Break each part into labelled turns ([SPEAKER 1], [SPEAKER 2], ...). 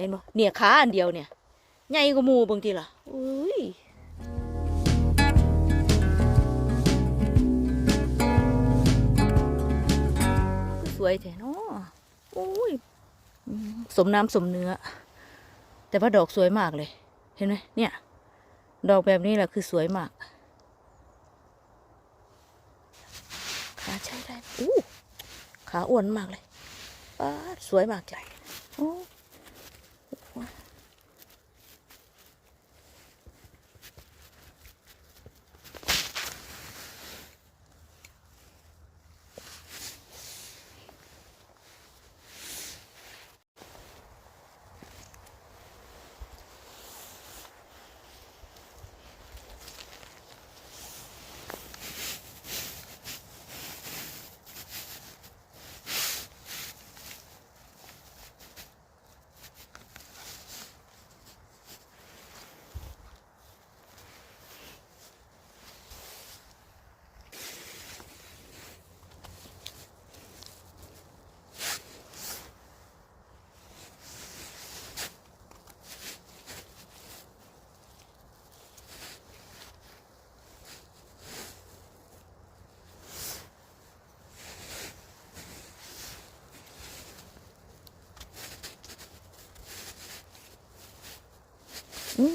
[SPEAKER 1] เห็นบ่เนี่ยขาอันเดียวเนี่ยใหญ่กว่ามูบางทีล่ะอุ้ยสวยแท้เนาะอุ้ยสมน้ำสมเนื้อ แต่ว่าดอกสวยมากเลย เห็นไหมเนี่ย ดอกแบบนี้แหละคือสวยมากขาใช้ได้อู้ขาอ้วนมากเลยป้าสวยมากใจโอ้ อื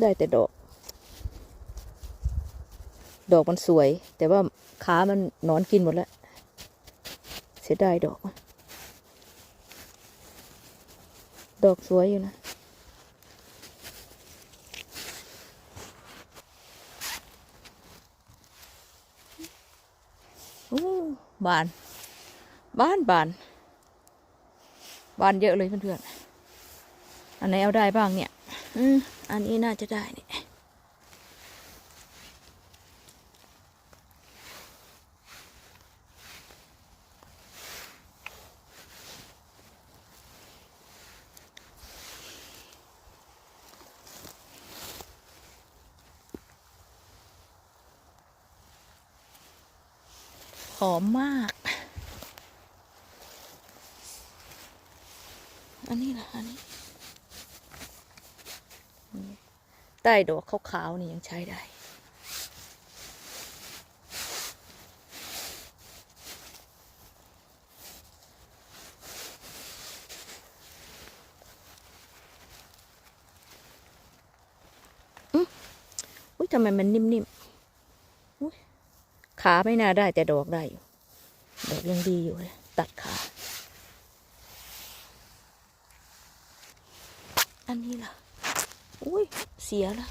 [SPEAKER 1] ได้แต่ดอก ดอกมันสวย แต่ว่าขามันนอนกินหมดแล้ว เสียดายดอกอะดอกสวยอยู่นะบานบานบาน บานเยอะเลยเพื่อนๆ อันไหนเอาได้บ้างเนี่ย อืม อันนี้น่าจะได้เนี่ยหอมมาก อันนี้ล่ะอันนี้ ใต้ดอกขาวๆนี่ยังใช้ได้อืมอุ้ยทำไมมันนิ่มๆขาไม่น่าได้แต่ดอกได้อยู่ ดอกยังดีอยู่เลยตัดขา อันนี้ล่ะ อุ้ย เสียแล้ว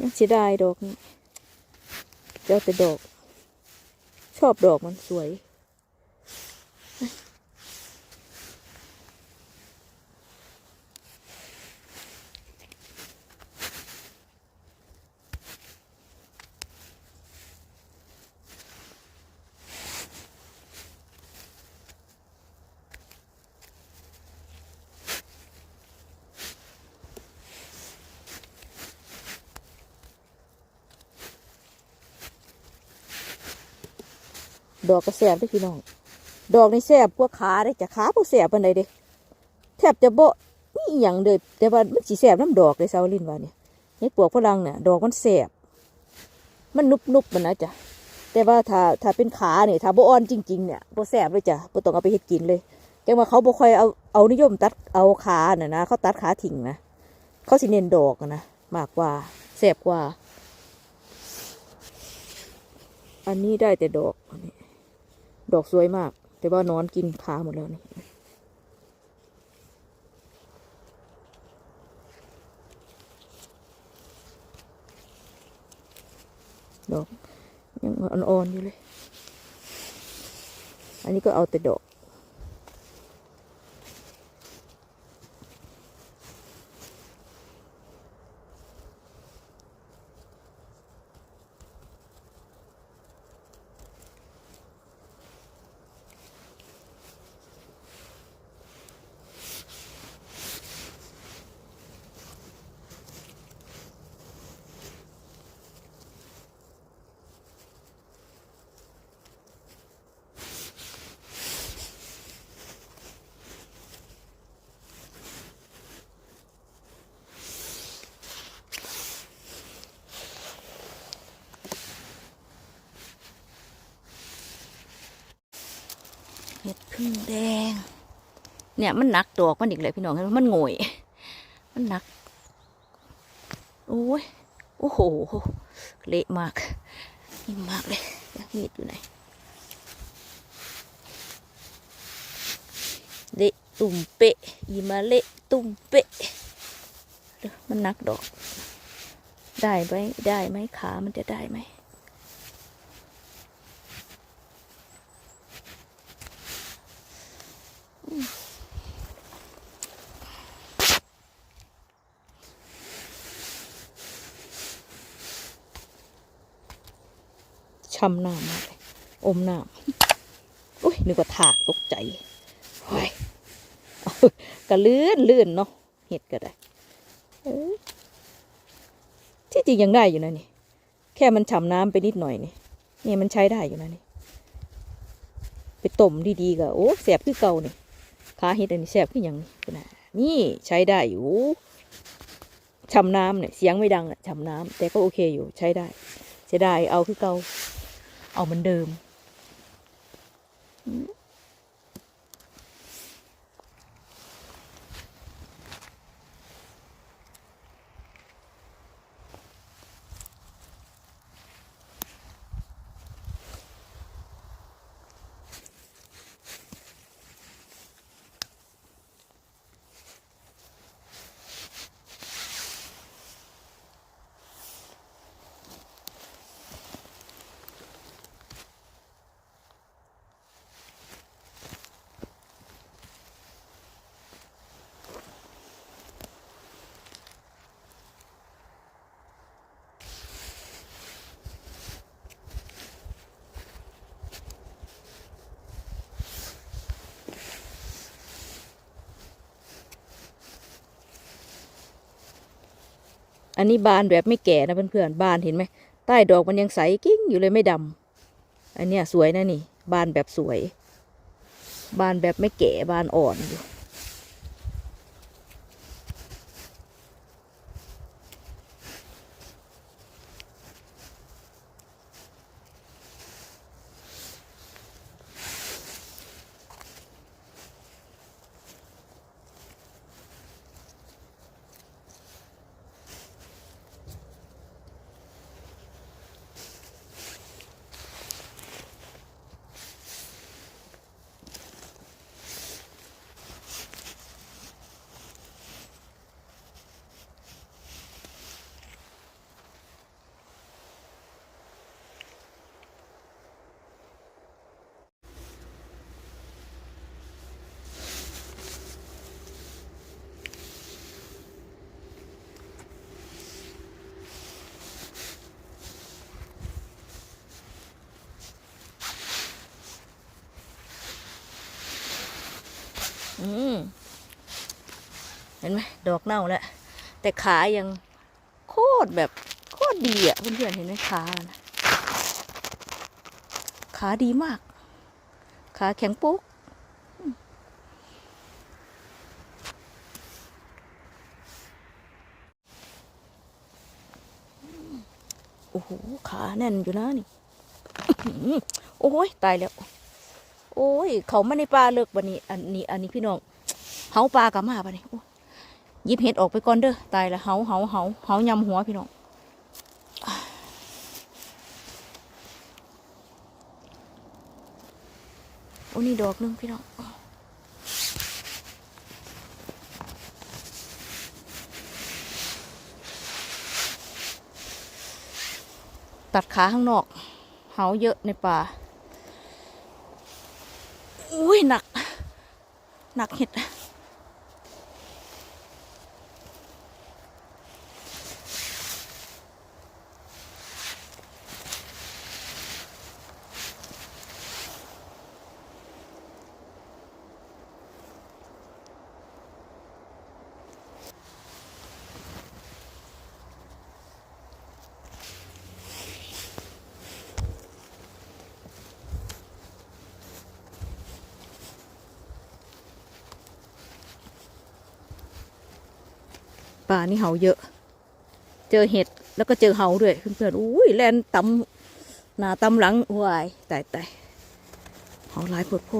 [SPEAKER 1] ยังเสียดายดอกนี้เจ้าแต่ดอก ชอบดอกมันสวย ดอกก็แสบเด้พี่น้อง ดอกในแสบกว่าขาได้จะขาพวกแสบปันใดเด้แทบจะโบ่มีอย่างเลยแต่ว่ามันสีแสบน้ำดอกเลยซาวลินว่าเนี่ยเห็ดปวกฝรั่งเนี่ยดอกมันแสบมันนุบนุบๆมันนะจ๊ะแต่ว่าถ้าถ้าเป็นขาเนี่ยถ้าโบอ่อนจริง ๆเนี่ยบ่แสบเลยจ้ะโบต้องเอาไปเฮ็ดกินเลยแต่ว่าเขาบ่ค่อยเอาเอานิยมตัดเอาขาน่ะนะเขาตัดขาทิ้งนะเขาสิเน้นดอกนะมากกว่าแสบกว่า อันนี้ได้แต่ดอกอันนี้ ดอกสวยมาก แต่ว่านอนกินขาหมดแล้วนี่ดอกยังอ่อนๆอยู่เลย อันนี้ก็เอาแต่ดอก เห็ดพึ่งแดง เนี่ยมันหนักดอกมันอีกเลยพี่น้องเห็นไหมมันโงยมันหนักโอ้ยโอ้โหเละมากนี่มากเลยอยากมีดอยู่ไหนเละตุ่มเปะอีมาเละตุ่มเปะเดี๋ยวมันหนักดอก ได้ไหมได้ไหมขามันจะได้ไหม ช้ำหน้ามากเลยอมหน้าอุ้ยนึกว่าถากตกใจโอ้ยกระลื่นลื่นเนาะเห็ดก็ได้ที่จริงยังได้อยู่นะนี่ แค่มันฉ่ำน้ำไปนิดหน่อยนี่นี่มันใช้ได้อยู่นะนี่ ไปต้มดีๆก็โอ้แสบคือเก่านี่ขาเห็ดอันนี้แสบคือหยังนี่นี่ใช้ได้อยู่ฉ่ำน้ำเนี่ยเสียงไม่ดังอะฉ่ำน้ำแต่ก็โอเคอยู่ใช้ได้ใช้ได้เอาคือเก่า ออกเหมือนเดิม นนี้บานแบบไม่แก่นะเพื่อนๆบานเห็นไหมใต้ดอกมันยังใสกิ้งอยู่เลยไม่ดำอันเนี้ยสวยนะนี่ บานแบบสวย บานแบบไม่แก่บานอ่อนอยู่ อืมเห็นไหมดอกเน่าแล้ว แต่ขายังโคตรแบบโคตรดีอะเพื่อนๆเห็นไหมขานะขาดีมาก ขาแข็งปุ๊กโอ้โห ขาแน่นอยู่นะนี่อื้อหือโอ้ยตายแล้ว โอ้ย เขามาในป่าเลิกบันนี้ อันนี้ อันนี้พี่น้องเฮาปลากลับมาบันนี้ยิบเห็ดออกไปก่อนเด้อ ตายละเฮาเฮาเฮาเฮายำหัวพี่น้องโอ้นี่ดอกนึงพี่น้องตัดขาข้างนอก เฮาเยอะในป่า อุ้ยหนัก หนักเห็ด ป่านี่เห่าเยอะ เจอเห็ดแล้วก็เจอเห่าด้วยเพื่อนๆอุ้ยแลนตำหน้าตำหลังวายตายตายเห่าหลายปวดโพ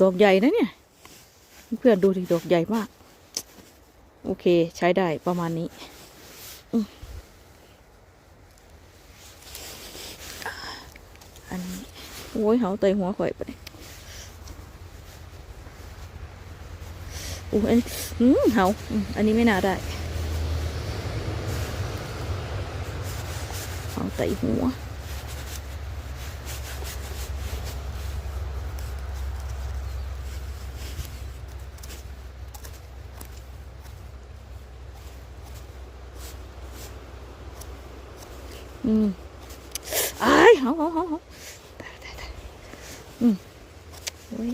[SPEAKER 1] ดอกใหญ่นะเนี่ย เพื่อนดูดิดอกใหญ่มาก โอเคใช้ได้ประมาณนี้ อันนี้โอ้ยเหาเตยหัวข่อยไปโอ้ยอันนี้อืมเหาอันนี้ไม่น่าได้เหาเตยหัว อืมอ้ายเหาเหาเหาเหาตายตายตายอืมโอ้ย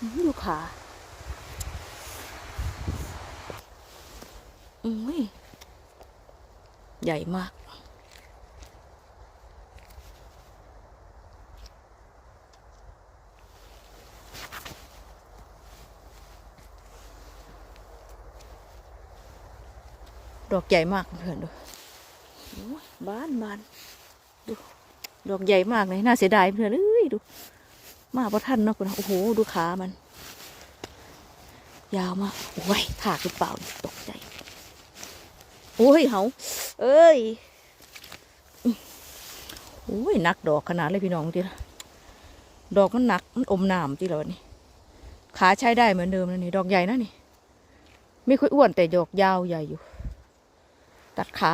[SPEAKER 1] อื้อ ดูขาอุ้ยใหญ่มากดอกใหญ่มากเพื่อนดูโอ้ยบานบานดู ดอกใหญ่มากเลย น่าเสียดายเพื่อนเอ้ยดู มาเพราะท่านเนาะคุณโอ้โหดูขามัน ยาวมากโอ้ยถากหรือเปล่าตกใจ โอ้ยเหาเอ้ยโอ้ยหนักดอกขนาดเลยพี่น้องทีละดอกมันหนักมันอมน้ำทีละวันนี้ขาใช้ได้เหมือนเดิมนะนี่ดอกใหญ่นะนี่ ไม่ค่อยอ้วนแต่ดอกยาวใหญ่อยู่ ตัดขา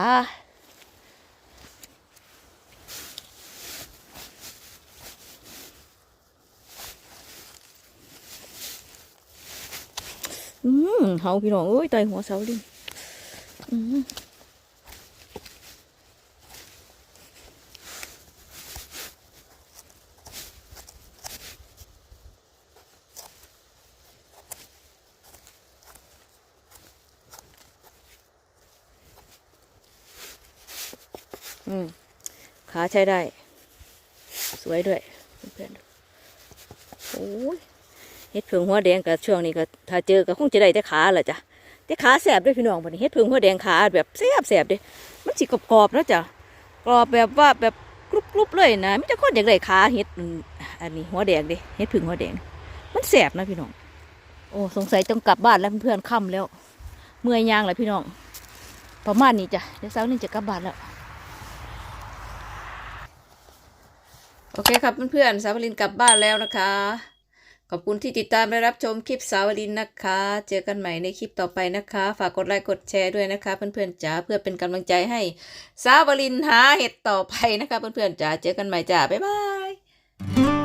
[SPEAKER 1] อืม เฮาพี่น้องเอ้ยไตหัวเสาดิอืมขาใช้ได้ สวยด้วยเพื่อนโอ้ย ฮ็ดเพิงหัวแดงกับช่วงนี้ก็ถ้าเจอก็คงจะได้แต่ขาแหละจ้ะแต่ขาแสบด้วยพี่น้องบัดนี้เฮ็ดเพิงหัวแดงขาแบบแสบแสบเด้มันสิกรอบๆแล้วจ้ะกรอบแบบว่าแบบกรุบๆเลยนะไมแต่จะคนอยากได้ขาเฮ็ดอันนี้หัวแดงเด้เฮ็ดเพิงหัวแดง มันแสบนะพี่น้อง โอ้สงสัยต้องกลับบ้านแล้วเพื่อนๆค่ำแล้ว เมื่อยยางแล้วพี่น้อง ประมาณนี้จ้ะเดี๋ยวเช้านี้จะกลับบ้านแล้วโอเคครับเพื่อนๆสาวลินกลับบ้านแล้วนะคะ ขอบคุณที่ติดตามและรับชมคลิปสาวลินนะคะ เจอกันใหม่ในคลิปต่อไปนะคะ ฝากกดไลค์กดแชร์ด้วยนะคะ เพื่อนๆจ๋าเพื่อเป็นกำลังใจให้สาวลินหาเห็ดต่อไปนะคะ เพื่อนๆจ๋าเจอกันใหม่จ้าบ๊ายบาย